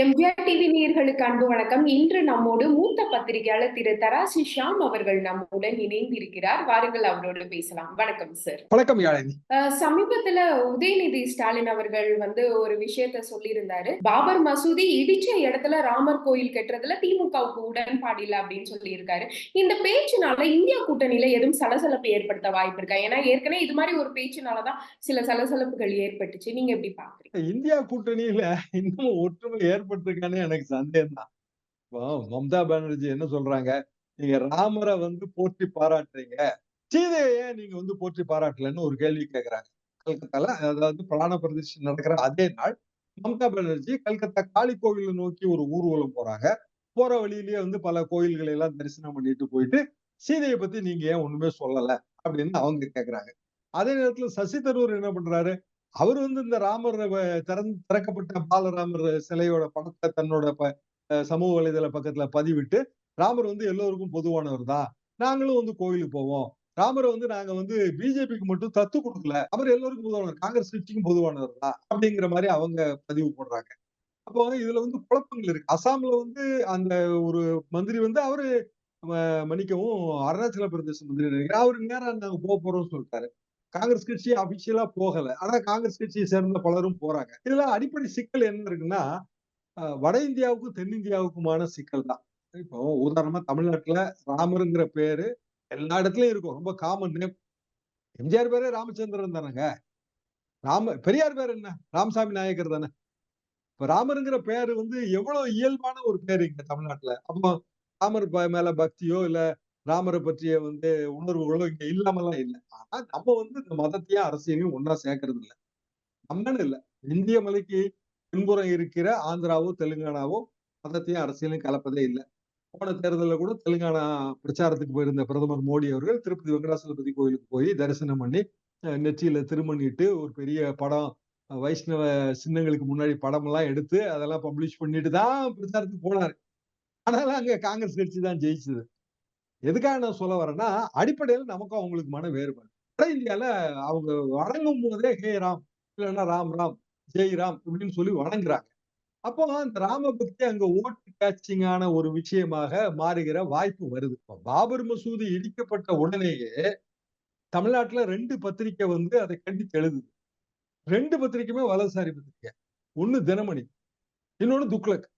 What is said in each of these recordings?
MGR TV நேயர்களுக்கு அன்பு வணக்கம். இன்று நம்மோடு மூத்த பத்திரிகையாளர் திரு தராசி ஷாம் அவர்கள் நம்முடன் இணைந்திருக்கிறார். வாருங்கள் அவரோடு பேசலாம். வணக்கம் சார் வணக்கம் சமீபத்துல உதயநிதி ஸ்டாலின் அவர்கள் வந்து ஒரு விஷயத்த சொல்லியிருந்தாரு. பாபர் மசூதி இடிச்ச இடத்துல ராமர் கோயில் கட்டுறதுல திமுகவுக்கு உடன்பாடு இல்லை அப்படின்னு சொல்லியிருக்காரு. இந்த பேச்சுனால இந்தியா கூட்டணியில எதுவும் சலசலப்பு ஏற்படுத்த வாய்ப்பு இருக்கா? ஏன்னா ஏற்கனவே இது மாதிரி ஒரு பேச்சுனாலதான் சில சலசலப்புகள் ஏற்பட்டுச்சு. நீங்க எப்படி பாக்குறீங்க? இந்தியா கூட்டணியில இன்னும் ஒற்றுமை ஏற்பட்டிருக்கானே எனக்கு சந்தேகம் தான் மம்தா பானர்ஜி என்ன சொல்றாங்க? நீங்க ராமரை வந்து போற்றி பாராட்டுறீங்க. சீதையை ஏன் நீங்க வந்து போற்றி பாராட்டலன்னு ஒரு கேள்வி கேட்கிறாங்க கல்கத்தால அதாவது பிராண பிரதிஷ்டை நடக்கிற அதே நாள் மம்தா பானர்ஜி கல்கத்தா காளி கோவிலை நோக்கி ஒரு ஊர்வலம் போறாங்க. போற வழியிலேயே வந்து பல கோயில்களை எல்லாம் தரிசனம் பண்ணிட்டு போயிட்டு சீதையை பத்தி நீங்க ஏன் ஒண்ணுமே சொல்லல அப்படின்னு அவங்க கேக்குறாங்க. அதே நேரத்துல சசி தரூர் என்ன பண்றாரு? அவர் வந்து இந்த ராமர் திறந்து திறக்கப்பட்ட பாலராமர் சிலையோட படத்தை தன்னோட ப- சமூக வலைதள பக்கத்துல பதிவிட்டு ராமர் வந்து எல்லோருக்கும் பொதுவானவர் தான். நாங்களும் வந்து கோயிலுக்கு போவோம். ராமரை வந்து நாங்க வந்து பிஜேபிக்கு மட்டும் தத்து கொடுக்கல. அவர் எல்லோருக்கும் பொதுவானவர். காங்கிரஸ் கட்சிக்கும் பொதுவானவர் தான் அப்படிங்கிற மாதிரி அவங்க பதிவு போடுறாங்க. அப்போ வந்து இதுல வந்து குழப்பங்கள் இருக்கு. அசாம்ல வந்து அந்த ஒரு மந்திரி வந்து அவரு மன்னிக்கவும் அருணாச்சல பிரதேச மந்திரி நினைக்கிறேன் அவரு நேரம் நாங்க போக போறோம்னு சொல்லிட்டாரு. காங்கிரஸ் கட்சி அபிஷியலா போகல. ஆனா காங்கிரஸ் கட்சியை சேர்ந்த பலரும் போறாங்க. இதுல அடிப்படை சிக்கல் என்ன இருக்குன்னா வட இந்தியாவுக்கும் தென்னிந்தியாவுக்குமான சிக்கல் தான். இப்போ உதாரணமா தமிழ்நாட்டுல ராமருங்கிற பேரு எல்லா இடத்துலயும் இருக்கும். ரொம்ப காமன் நேம் எம்ஜிஆர் பேரே ராமச்சந்திரன் தானேங்க. ராம பெரியார் பேர் என்ன? ராமசாமி நாயக்கர் தானே. இப்ப ராமருங்கிற பேரு வந்து எவ்வளவு இயல்பான ஒரு பேரு இங்க தமிழ்நாட்டுல. அப்போ ராமர் மேல பக்தியோ இல்ல ராமரை பற்றிய வந்து உணர்வுகளும் இங்க இல்லாமலாம் இல்லை. ஆனா நம்ம வந்து இந்த மதத்தையும் அரசியலையும் ஒன்றா சேர்க்கறது இல்லை நம்மன்னு இல்ல. இந்திய மலைக்கு பின்புறம் இருக்கிற ஆந்திராவோ தெலுங்கானாவோ மதத்தையும் அரசியலையும் கலப்பதே இல்லை. போன தேர்தலில் கூட தெலுங்கானா பிரச்சாரத்துக்கு போயிருந்த பிரதமர் மோடி அவர்கள் திருப்பதி வெங்கடாசலபதி கோயிலுக்கு போய் தரிசனம் பண்ணி நெற்றியில திருமணிட்டு ஒரு பெரிய படம் வைஷ்ணவ சின்னங்களுக்கு முன்னாடி படமெல்லாம் எடுத்து அதெல்லாம் பப்ளிஷ் பண்ணிட்டு தான் பிரச்சாரத்துக்கு போனாரு. ஆனாலும் அங்க காங்கிரஸ் கட்சி தான் ஜெயிச்சது. எதுக்காக நான் சொல்ல வரேன்னா அடிப்படையில் நமக்கும் அவங்களுக்கு மன வேறுபாடு. வட இந்தியால அவங்க வணங்கும் போதே ஹே ராம் இல்லைன்னா ராம் ராம் ஜெய் ராம் அப்படின்னு சொல்லி வணங்குறாங்க. அப்போ அந்த ராம பக்தி அங்க ஓட்டு கேட்சிங்கான ஒரு விஷயமாக மாறுகிற வாய்ப்பு வருது. பாபர் மசூதி இடிக்கப்பட்ட உடனேயே தமிழ்நாட்டுல ரெண்டு பத்திரிக்கை வந்து அதை கண்டித்து எழுதுது. ரெண்டு பத்திரிக்கையுமே வலதுசாரி பத்திரிக்கை. ஒண்ணு தினமணி இன்னொன்னு துக்ளக்.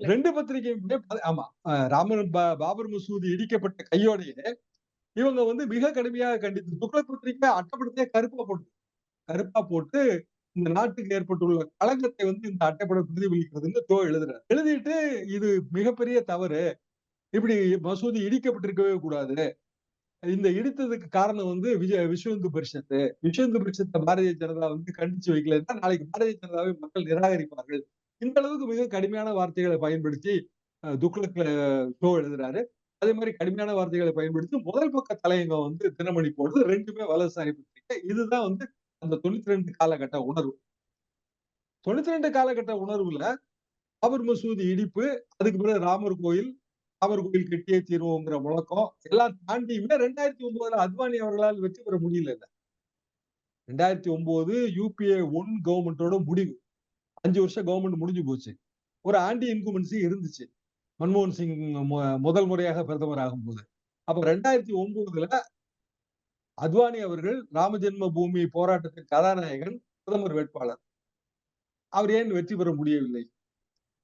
ரெண்டு பத்திரிகையுமே ஆமா ராமன் ராமர் பா- பாபர் மசூதி இடிக்கப்பட்ட கையோடையே இவங்க வந்து மிக கடுமையாக கண்டித்து துக்ளக் பத்திரிகை அட்டைப்படத்தையே கருப்பா போட்டு கருப்பா போட்டு இந்த நாட்டுக்கு ஏற்பட்டுள்ள களங்கத்தை வந்து இந்த அட்டைப்படம் பிரதிபலிக்கிறதுன்னு தோ எழுதுறாரு. எழுதிட்டு இது மிகப்பெரிய தவறு. இப்படி மசூதி இடிக்கப்பட்டிருக்கவே கூடாது. இந்த இடித்ததுக்கு காரணம் வந்து விஜய விஸ்வந்து பரிஷத்து. விஸ்வந்து பரிஷத்தை பாரதிய ஜனதா வந்து கண்டிச்சு வைக்கலன்னா நாளைக்கு பாரதிய ஜனதாவை மக்கள் நிராகரிப்பார்கள். இந்த அளவுக்கு மிக கடுமையான வார்த்தைகளை பயன்படுத்தி துக்ளக்ல ஷோ எழுதுறாரு. அதே மாதிரி கடுமையான வார்த்தைகளை பயன்படுத்தி முதல் பக்க தலையங்கம் வந்து தினமணி போடுறது ரெண்டுமே வலதுசாரி பத்திரிகை இதுதான் வந்து அந்த தொண்ணூத்தி ரெண்டு காலகட்ட உணர்வு. தொண்ணூத்தி ரெண்டு காலகட்ட உணர்வுல பாபர் மசூதி இடிப்பு அதுக்கு பிறகு ராமர் கோயில் ராமர் கோயில் கெட்டியே தீர்வோங்கிற முழக்கம் எல்லாம் தாண்டியுமே ரெண்டாயிரத்தி ஒன்பதுல அத்வானி அவர்களால் வெற்றி பெற முடியல ரெண்டாயிரத்தி ஒன்பது யூபிஏ ஒன் கவர்மெண்டோட முடிவு. அஞ்சு வருஷம் கவர்மெண்ட் முடிஞ்சு போச்சு. ஒரு ஆன்டி இன்குமென்சி இருந்துச்சு. மன்மோகன் சிங் முதல் முறையாக பிரதமர் ஆகும்போது. அப்ப ரெண்டாயிரத்தி ஒன்பதுல அத்வானி அவர்கள் ராமஜென்ம பூமி போராட்டத்தின் கதாநாயகன் பிரதமர் வேட்பாளர். அவர் ஏன் வெற்றி பெற முடியவில்லை?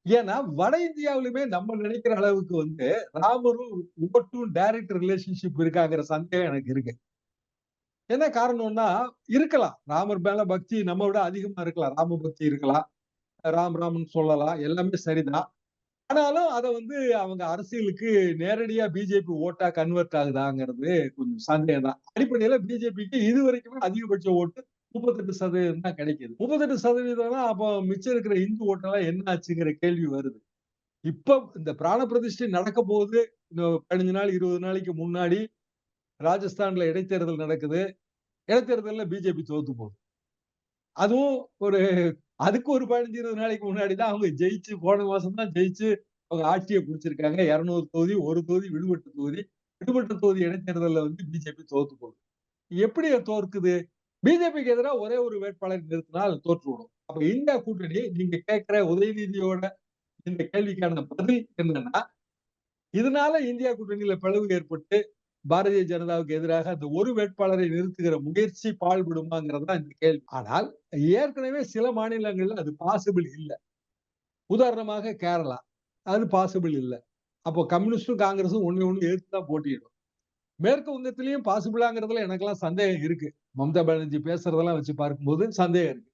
ஏன்னா வட இந்தியாவிலுமே நம்ம நினைக்கிற அளவுக்கு வந்து ராமரும் ஓட்டும் டைரக்ட் ரிலேஷன்ஷிப் இருக்காங்கிற சந்தேகம் எனக்கு இருக்கு. என்ன காரணம்னா இருக்கலாம். ராமர் மேல பக்தி நம்ம விட அதிகமா இருக்கலாம். ராம பக்தி இருக்கலாம். ராம் ராம்னு சொல்லலாம். எல்லாமே சரிதான். ஆனாலும் அதை வந்து அவங்க அரசியலுக்கு நேரடியா பிஜேபி ஓட்டா கன்வெர்ட் ஆகுதாங்கிறது கொஞ்சம் சந்தேகம் தான் அடிப்படையில பிஜேபிக்கு இது வரைக்குமே அதிகபட்ச ஓட்டு முப்பத்தெட்டு சதவீதம் தான் கிடைக்குது. முப்பத்தெட்டு சதவீதம்னா அப்போ மிச்சம் இருக்கிற இந்து ஓட்டெல்லாம் என்ன ஆச்சுங்கிற கேள்வி வருது. இப்ப இந்த பிராண பிரதிஷ்டை நடக்க போகுது. பதினஞ்சு நாள் இருபது நாளைக்கு முன்னாடி ராஜஸ்தான்ல இடைத்தேர்தல் நடக்குது. இடைத்தேர்தலில் பிஜேபி தோத்து போகுது. அதுவும் ஒரு அதுக்கு ஒரு பதினஞ்சு இருபது நாளைக்கு முன்னாடி தான் அவங்க ஜெயிச்சு போன மாசம் தான் ஜெயிச்சு அவங்க ஆட்சியை பிடிச்சிருக்காங்க இருநூறு தொகுதி ஒரு தொகுதி விடுபட்ட தொகுதி. விடுபட்ட தொகுதி இடைத்தேர்தலில் வந்து பிஜேபி தோத்து போகுது. எப்படி தோற்குது? பிஜேபிக்கு எதிராக ஒரே ஒரு வேட்பாளர் நிறுத்தினால் தோற்றுவிடும் அப்ப இந்தியா கூட்டணி நீங்க கேட்கிற உதயநிதியோட இந்த கேள்விக்கான பதில் என்னன்னா இதனால இந்தியா கூட்டணியில பிளவு ஏற்பட்டு பாரதிய ஜனதாவுக்கு எதிராக அந்த ஒரு வேட்பாளரை நிறுத்துகிற முயற்சி பாழ்படுமாங்கிறது தான் இந்த கேள்வி. ஆனால் ஏற்கனவே சில மாநிலங்கள்ல அது பாசிபிள் இல்லை. உதாரணமாக கேரளா அது பாசிபிள் இல்லை. அப்போ கம்யூனிஸ்டும் காங்கிரஸும் ஒண்ணு ஒண்ணு எடுத்து தான் போட்டியிடும். மேற்கு வங்கத்திலையும் பாசிபிளாங்கிறதுல எனக்கெல்லாம் சந்தேகம் இருக்கு. மம்தா பானர்ஜி பேசுறதெல்லாம் வச்சு பார்க்கும்போது சந்தேகம் இருக்கு.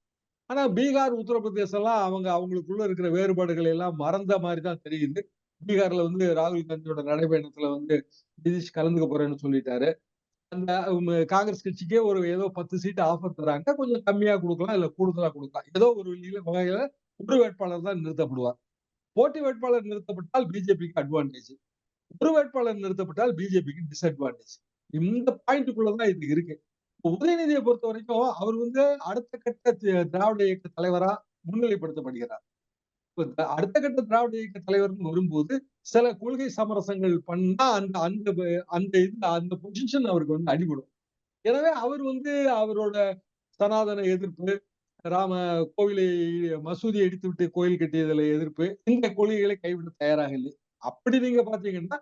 ஆனா பீகார் உத்தரப்பிரதேசம் எல்லாம் அவங்க அவங்களுக்குள்ள இருக்கிற வேறுபாடுகளை எல்லாம் மறந்த மாதிரி தான் தெரியுது. பீகார்ல வந்து ராகுல் காந்தியோட நடைபயணத்துல வந்து நிதிஷ் கலந்துக்க போறேன்னு சொல்லிட்டாரு. அந்த காங்கிரஸ் கட்சிக்கே ஒரு ஏதோ பத்து சீட்டு ஆஃபர் தராங்க. கொஞ்சம் கம்மியா கொடுக்கலாம் இல்ல கூடுதலா கொடுக்கலாம். ஏதோ ஒரு வழியில வகையில ஒரு வேட்பாளர் தான் நிறுத்தப்படுவார். போட்டி வேட்பாளர் நிறுத்தப்பட்டால் பிஜேபிக்கு அட்வான்டேஜ் ஒரு வேட்பாளர் நிறுத்தப்பட்டால் பிஜேபிக்கு டிஸ்அட்வான்டேஜ் இந்த பாயிண்ட்டுக்குள்ளதான் இது இருக்கு. உதயநிதியை பொறுத்த வரைக்கும் அவர் வந்து அடுத்த கட்ட திராவிட இயக்க தலைவரா முன்னிலைப்படுத்தப்படுகிறார். அடுத்த கட்ட திராவிட இயக்க தலைவர்னு வரும்போது சில கொள்கை சமரசங்கள் பண்ணா அந்த அந்த அந்த இது அந்த பொசிஷன் அவருக்கு வந்து அடிபடும். எனவே அவர் வந்து அவரோட சனாதன எதிர்ப்பு ராம கோவிலை மசூதியை இடித்து விட்டு கோயில் கட்டியதுல எதிர்ப்பு இந்த கொள்கைகளை கைவிட தயாராக இல்லை. அப்படி நீங்க பாத்தீங்கன்னா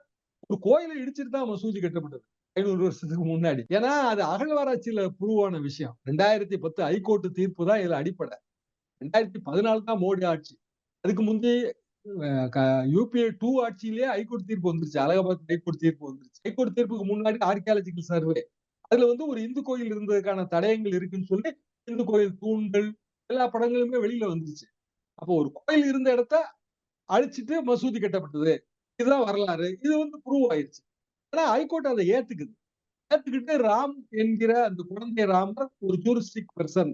ஒரு கோயிலை இடிச்சிட்டு தான் மசூதி கட்டப்பட்டது ஐநூறு வருஷத்துக்கு முன்னாடி. ஏன்னா அது அகழ்வாராய்ச்சியில புருவான விஷயம். ரெண்டாயிரத்தி பத்து ஹைகோர்ட் தீர்ப்பு தான் இதுல அடிப்படை. ரெண்டாயிரத்தி பதினாலு தான் மோடி ஆட்சி. அதுக்கு முந்தைய யூபிஏ டூ ஆட்சியிலேயே ஹைகோர்ட் தீர்ப்பு வந்துருச்சு. அலகாபாத் ஹைகோர்ட் தீர்ப்பு வந்துருச்சு. ஹைகோர்ட் தீர்ப்புக்கு முன்னாடி ஆர்கியாலஜிக்கல் சர்வே அதுல வந்து ஒரு இந்து கோயில் இருந்ததுக்கான தடயங்கள் இருக்குன்னு சொல்லி இந்து கோயில் தூண்கள் எல்லா படங்களுமே வெளியில வந்துருச்சு. அப்போ ஒரு கோயில் இருந்த இடத்த அழிச்சிட்டு மசூதி கட்டப்பட்டது. இதுதான் வரலாறு. இது வந்து ப்ரூவ் ஆயிருச்சு. ஆனா ஹைகோர்ட் அதை ஏத்துக்குது. ஏத்துக்கிட்டு ராம் என்கிற அந்த குழந்தை ராமர் ஒரு ஜூரிஸ்டிக் பர்சன்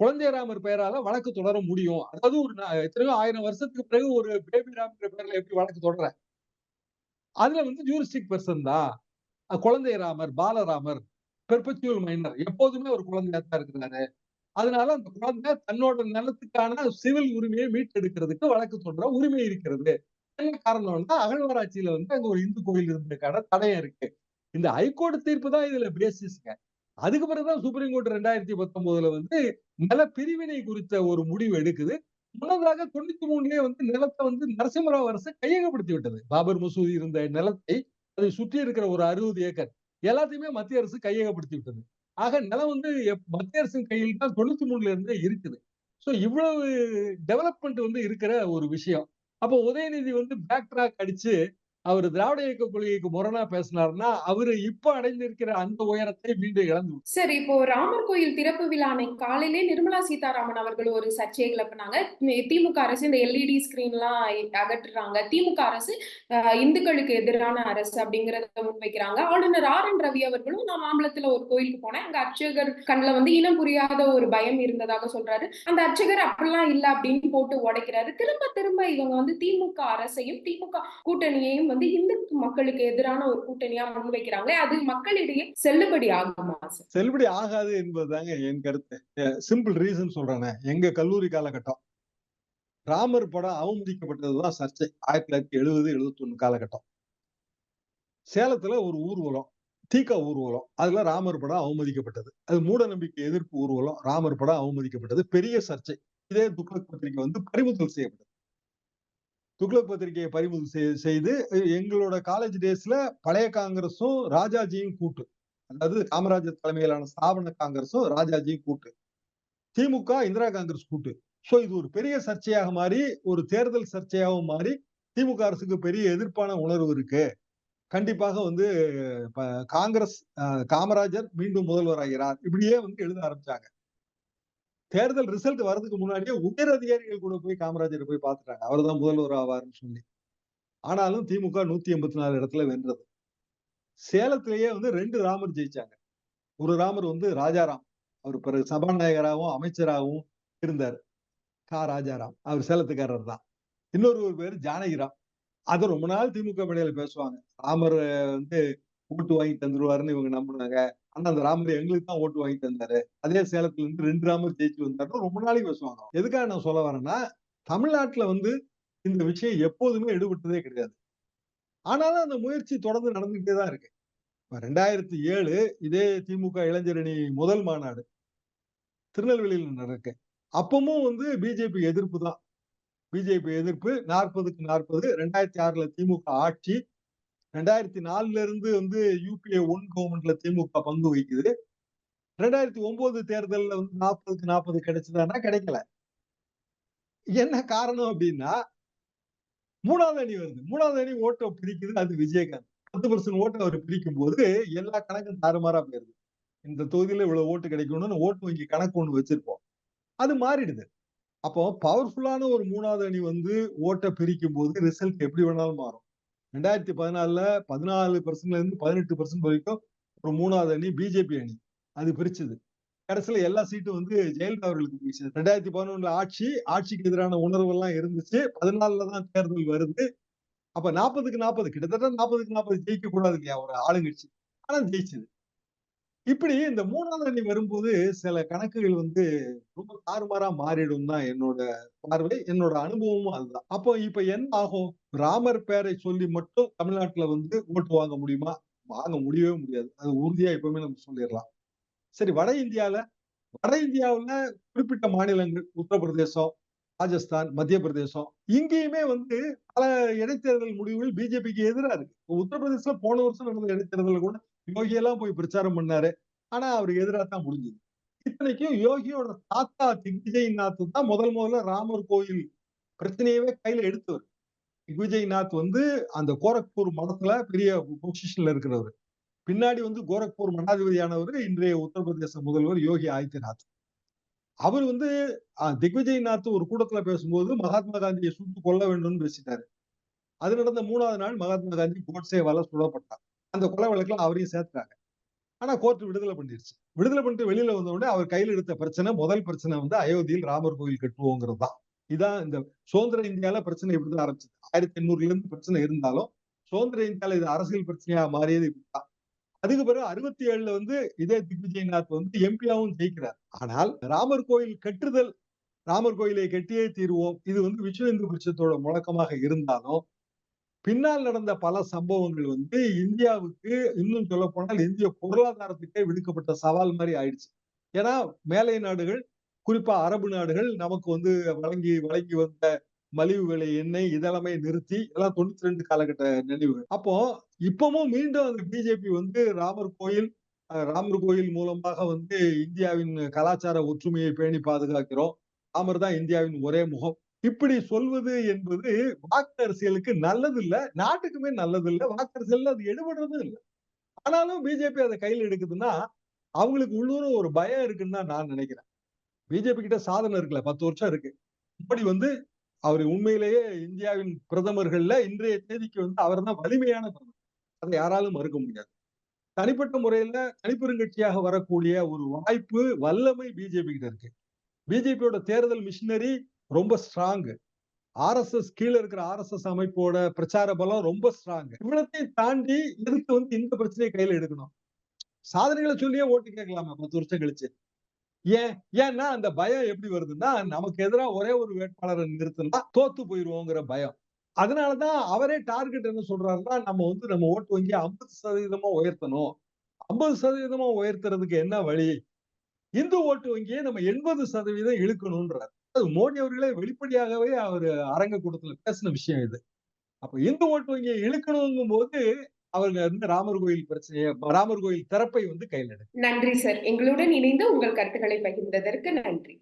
குழந்தை ராமர் பெயரால வழக்கு தொடர முடியும். அதாவது ஒரு எத்தனையோ ஆயிரம் வருஷத்துக்கு பிறகு ஒரு பேபி ராம்ங்கிற பேர்ல எப்படி வழக்கு தொடர? அதுல வந்து ஜூரிஸ்டிக் பர்சன் தான். குழந்தை ராமர் பாலராமர் பெர்பச்சுவல் மைனர் எப்போதுமே ஒரு குழந்தையா தான் இருக்கிறாரு. அதனால அந்த குழந்தை தன்னோட நிலத்துக்கான சிவில் உரிமையை மீட்டெடுக்கிறதுக்கு வழக்கு தொடர உரிமை இருக்கிறது. என்ன காரணம்னா அகழ்வாராய்ச்சியில வந்து அங்க ஒரு இந்து கோயில் இருந்ததுக்கான தடையம் இருக்கு. இந்த ஹைகோர்ட் தீர்ப்பு தான் இதுல பேசிஸ்ங்க அதுக்கு பிறகுதான் சுப்ரீம் கோர்ட் ரெண்டாயிரத்தி பத்தொன்பதுல வந்து நில பிரிவினை குறித்த ஒரு முடிவு எடுக்குது. முன்னதாக தொண்ணூத்தி மூணுலயே வந்து நிலத்தை வந்து நரசிம்மராவ் அரசு கையகப்படுத்தி விட்டது பாபர் மசூதி இருந்த நிலத்தை அதை சுற்றி இருக்கிற ஒரு அறுபது ஏக்கர் எல்லாத்தையுமே மத்திய அரசு கையகப்படுத்தி விட்டது ஆக நிலம் வந்து எப்- மத்திய அரசின் கையில் தான் தொண்ணூத்தி மூணுல இருந்தே இருக்குது. ஸோ இவ்வளவு டெவலப்மெண்ட் வந்து இருக்கிற ஒரு விஷயம். அப்போ உதயநிதி வந்து பேக் ட்ராக் அடிச்சு அவர் திராவிட இயக்க கொள்கைக்கு முரணா பேசினார்னா அவரு இப்ப அடைந்திருக்கிற அந்த உயரத்தை மீண்டும் இழந்து சரி இப்போ ராமர் கோயில் திறப்பு விழா காலையிலே நிர்மலா சீதாராமன் அவர்கள் ஒரு சர்ச்சையை கிளப்பினாங்க திமுக அரசு இந்த எல்இடி ஸ்கிரீன் எல்லாம் அகற்றுறாங்க. திமுக அரசு இந்துக்களுக்கு எதிரான அரசு அப்படிங்கறத முன்வைக்கிறாங்க. ஆளுநர் ஆர் என் ரவி அவர்களும் நான் மாம்பலத்துல ஒரு கோயிலுக்கு போனேன். அங்க அர்ச்சகர் கண்ணுல வந்து இனம் புரியாத ஒரு பயம் இருந்ததாக சொல்றாரு. அந்த அர்ச்சகர் அப்படிலாம் இல்ல அப்படின்னு போட்டு உடைக்கிறாரு. திரும்ப திரும்ப இவங்க வந்து திமுக அரசையும் திமுக கூட்டணியையும் வந்து இந்து மக்களுக்கு எதிரான ஒரு கூட்டணியா முன்வைக்கிறாங்களே அது மக்களிடையே செல்லுபடி ஆகுமா செல்லுபடி ஆகாது என்பதுதாங்க என் கருத்து. சிம்பிள் ரீசன் சொல்றேன். எங்க கல்லூரி காலகட்டம் ராமர் படம் அவமதிக்கப்பட்டதுதான் சர்ச்சை. ஆயிரத்தி தொள்ளாயிரத்தி எழுபது எழுபத்தி ஒண்ணு காலகட்டம். சேலத்துல ஒரு ஊர்வலம் தீகா ஊர்வலம் அதுல ராமர் படம் அவமதிக்கப்பட்டது. அது மூட நம்பிக்கை எதிர்ப்பு ஊர்வலம் ராமர் படம் அவமதிக்கப்பட்டது. பெரிய சர்ச்சை. இதே துக்ளக் பத்திரிகை வந்து பறிமுதல் செய்யப்பட்டது. துக்ளக் பத்திரிகையை பறிமுதல் செய்- செய்து எங்களோட காலேஜ் டேஸ்ல பழைய காங்கிரஸும் ராஜாஜியும் கூட்டு. அதாவது காமராஜர் தலைமையிலான ஸ்தாபன காங்கிரஸும் ராஜாஜியும் கூட்டு. திமுக இந்திரா காங்கிரஸ் கூட்டு. ஸோ இது ஒரு பெரிய சர்ச்சையாக மாறி ஒரு தேர்தல் சர்ச்சையாகவும் மாறி திமுக அரசுக்கு பெரிய எதிர்ப்பான உணர்வு இருக்கு. கண்டிப்பாக வந்து காங்கிரஸ் அஹ், காமராஜர் மீண்டும் முதல்வராகிறார். இப்படியே வந்து எழுத ஆரம்பிச்சாங்க. தேர்தல் ரிசல்ட் வர்றதுக்கு முன்னாடியே உயர் அதிகாரிகள் கூட போய் காமராஜரை போய் பார்த்துட்டாங்க. அவர் தான் முதல்வர் ஆவார்னு சொல்லி. ஆனாலும் திமுக நூத்தி எண்பத்தி நாலு இடத்துல வென்றது. சேலத்திலேயே வந்து ரெண்டு ராமர் ஜெயிச்சாங்க. ஒரு ராமர் வந்து ராஜாராம். அவர் பிறகு சபாநாயகராகவும் அமைச்சராகவும் இருந்தார். கா. ராஜாராம். அவர் சேலத்துக்காரர் தான். இன்னொரு ஒரு பேர் ஜானகிராம். அது ரொம்ப நாள் திமுக மேடையில் பேசுவாங்க. ராமர் வந்து ஓட்டு வாங்கி தந்துருவாருன்னு இவங்க நம்பினாங்க. ஆனா அந்த ராமர் எங்களுக்கு தான் ஓட்டு வாங்கி தந்தாரு அதே சேலத்துல இருந்து ரெண்டு ராமர் ஜெயிச்சு வந்தாருன்னு ரொம்ப நாளைக்கு பேசுவாங்க எதுக்காக நான் சொல்ல வரேன்னா தமிழ்நாட்டுல வந்து இந்த விஷயம் எப்போதுமே எடுபட்டதே கிடையாது. ஆனாலும் அந்த முயற்சி தொடர்ந்து நடந்துகிட்டே தான் இருக்கு. இப்ப ரெண்டாயிரத்தி ஏழு இதே திமுக இளைஞரணி முதல் மாநாடு திருநெல்வேலியில நடக்கு அப்பவும் வந்து பிஜேபி எதிர்ப்பு தான். பிஜேபி எதிர்ப்பு நாற்பதுக்கு நாற்பது ரெண்டாயிரத்தி ஆறுல திமுக ஆட்சி ரெண்டாயிரத்தி நாலுல இருந்து வந்து யூபிஏ ஒன் கவர்மெண்ட்ல திமுக பங்கு வகிக்குது. ரெண்டாயிரத்தி ஒன்பது தேர்தலில் வந்து நாற்பதுக்கு நாற்பது கிடைச்சதானா கிடைக்கல. என்ன காரணம் அப்படின்னா மூணாவது அணி வருது. மூணாவது அணி ஓட்டை பிரிக்குது அது விஜயகாந்த். பத்து பர்சன்ட் ஓட்டை அவர் பிரிக்கும் போது எல்லா கணக்கும் தாறுமாறா போயிருது. இந்த தொகுதியில இவ்வளவு ஓட்டு கிடைக்கணும்னு ஓட்டு வங்கி கணக்கு ஒண்ணு வச்சிருப்போம். அது மாறிடுது. அப்போ பவர்ஃபுல்லான ஒரு மூணாவது அணி வந்து ஓட்டை பிரிக்கும் போது ரிசல்ட் எப்படி வேணாலும் மாறும். ரெண்டாயிரத்தி பதினாலுல பதினாலு பர்சன்ட்ல இருந்து பதினெட்டு பர்சன்ட் வரைக்கும் ஒரு மூணாவது அணி பிஜேபி அணி. அது பிரிச்சது. கடைசியில எல்லா சீட்டும் வந்து ஜெயலலிதா அவர்களுக்கு பிடிச்சது ரெண்டாயிரத்தி பதினொன்றுல ஆட்சி ஆட்சிக்கு எதிரான உணர்வு எல்லாம் இருந்துச்சு. பதினாலுல தான் தேர்தல் வருது. அப்ப நாற்பதுக்கு நாற்பது கிட்டத்தட்ட நாற்பதுக்கு நாற்பது ஜெயிக்க கூடாது இல்லையா ஒரு ஆளுங்கட்சி? ஆனா ஜெயிச்சது. இப்படி இந்த மூணாவது அணி வரும்போது சில கணக்குகள் வந்து ரொம்ப தாறுமாறா மாறிடும் தான் என்னோட பார்வை. என்னோட அனுபவமும் அதுதான். அப்போ இப்ப என்ன ஆகும்? ராமர் பேரை சொல்லி மட்டும் தமிழ்நாட்டுல வந்து ஓட்டு வாங்க முடியுமா? வாங்க முடியவே முடியாது. அது உறுதியா எப்பவுமே நம்ம சொல்லிடலாம். சரி வட இந்தியால வட இந்தியாவுல குறிப்பிட்ட மாநிலங்கள் உத்தரப்பிரதேசம் ராஜஸ்தான் மத்திய பிரதேசம் இங்கேயுமே வந்து பல இடைத்தேர்தல் முடிவுகள் பிஜேபிக்கு எதிராக இருக்கு. உத்தரப்பிரதேசல போன வருஷம் நடந்த இடைத்தேர்தல கூட யோகி எல்லாம் போய் பிரச்சாரம் பண்ணாரு. ஆனா அவருக்கு எதிராக தான் முடிஞ்சது. இத்தனைக்கும் யோகியோட தாத்தா திக்விஜய்நாத் தான் முதல் முதல்ல ராமர் கோயில் பிரச்சனையவே கையில எடுத்தவர். திக்விஜய்நாத் வந்து அந்த கோரக்பூர் மடத்துல பெரிய பொசிஷன்ல இருக்கிறவர். பின்னாடி வந்து கோரக்பூர் மடாதிபதியானவர் இன்றைய உத்தரப்பிரதேச முதல்வர் யோகி ஆதித்யநாத். அவர் வந்து திக்விஜய்நாத் ஒரு கூட்டத்துல பேசும்போது மகாத்மா காந்தியை சுட்டு கொல்ல வேண்டும்னு பேசிட்டாரு. அது நடந்த மூணாவது நாள் மகாத்மா காந்தி கோட்ஸேவால சுடப்பட்டார். அந்த கொலை வழக்கில் அவரையும் சேர்த்துட்டாங்க. ஆனா கோர்ட் விடுதலை பண்ணிருச்சு. விடுதலை பண்ணிட்டு வெளியில வந்த உடனே அவர் கையில் எடுத்த பிரச்சனை முதல் பிரச்சனை வந்து அயோத்தியில் ராமர் கோயில் கட்டுவோங்கிறது தான் இதான் இந்த சுதந்திர இந்தியால பிரச்சனை இப்படிதான் ஆரம்பிச்சது. ஆயிரத்தி எண்ணூறுல இருந்து பிரச்சனை இருந்தாலும் சுதந்திர இந்தியால இது அரசியல் பிரச்சனையா மாறியது இப்படிதான் அதுக்கு பிறகு அறுபத்தி ஏழுல வந்து இதே திக்விஜயநாத் வந்து எம்பியாவும் ஜெயிக்கிறார். ஆனால் ராமர் கோயில் கட்டுதல் ராமர் கோயிலை கட்டியே தீர்வோம். இது வந்து விஸ்வ இந்து பட்சத்தோட முழக்கமாக இருந்தாலும் பின்னால் நடந்த பல சம்பவங்கள் வந்து இந்தியாவுக்கு இன்னும் சொல்ல போனால் இந்திய பொருளாதாரத்துக்கே விடுக்கப்பட்ட சவால் மாதிரி ஆயிடுச்சு. ஏன்னா மேலை நாடுகள் குறிப்பா அரபு நாடுகள் நமக்கு வந்து வழங்கி வழங்கி வந்த மலிவு விலை எண்ணெய் இதெல்லாமே நிறுத்தி எல்லாம் தொண்ணூத்தி ரெண்டு காலகட்ட நினைவுகள். அப்போ இப்பவும் மீண்டும் அந்த பிஜேபி வந்து ராமர் கோயில் ராமர் கோயில் மூலமாக வந்து இந்தியாவின் கலாச்சார ஒற்றுமையை பேணி பாதுகாக்கிறோம். ராமர் தான் இந்தியாவின் ஒரே முகம். இப்படி சொல்வது என்பது வாக்கு அரசியலுக்கு நல்லது இல்ல நாட்டுக்குமே நல்லது இல்ல வாக்கு அரசியல் அது எடுபடுறதும் இல்லை. ஆனாலும் பிஜேபி அதை கையில் எடுக்குதுன்னா அவங்களுக்கு உள்ளூர ஒரு பயம் இருக்குன்னு தான் நான் நினைக்கிறேன். பிஜேபி கிட்ட சாதனை இருக்குல்ல பத்து வருஷம் இருக்கு. இப்படி வந்து அவர் உண்மையிலேயே இந்தியாவின் பிரதமர்கள்ல இன்றைய தேதிக்கு வந்து அவர் தான் வலிமையான பிரதமர். அதை யாராலும் மறுக்க முடியாது. தனிப்பட்ட முறையில தனிப்பெருங்கட்சியாக வரக்கூடிய ஒரு வாய்ப்பு வல்லமை பிஜேபி கிட்ட இருக்கு. பிஜேபியோட தேர்தல் மிஷினரி ரொம்ப ஸ்ட்ராங்கு ஆர் எஸ் எஸ் கீழே இருக்கிற ஆர் எஸ் எஸ் அமைப்போட பிரச்சார பலம் ரொம்ப ஸ்ட்ராங் இவ்வளத்தையும் தாண்டி எதுக்கு வந்து இந்த பிரச்சனையை கையில எடுக்கணும். சாதனைகளை சொல்லியே ஓட்டு கேட்கலாமா? பத்து வருஷம் கழிச்சு. ஏன் ஏன்னா அந்த பயம் எப்படி வருதுன்னா நமக்கு எதிராக ஒரே ஒரு வேட்பாளரை நிறுத்தினா தோத்து போயிருவோங்கிற பயம். அதனாலதான் அவரே டார்கெட் என்ன சொல்றாருன்னா நம்ம வந்து நம்ம ஓட்டு வங்கி ஐம்பது சதவீதமா உயர்த்தணும். ஐம்பது சதவீதமா உயர்த்துறதுக்கு என்ன வழி? இந்து ஓட்டு வங்கியை நம்ம எண்பது சதவீதம் இழுக்கணும்ன்றார். அது மோடி அவர்களே வெளிப்படையாகவே அவர் அரங்க கூட்டத்துல பேசின விஷயம் இது. அப்ப இந்து ஓட்டு வங்கியை இழுக்கணுங்கும் போது அவங்க வந்து ராமர் கோயில் பிரச்சனை ராமர் கோயில் திறப்பை வந்து கையில் எடுக்கும் நன்றி சார். எங்களுடன் இணைந்து உங்கள் கருத்துக்களை பகிர்ந்ததற்கு நன்றி.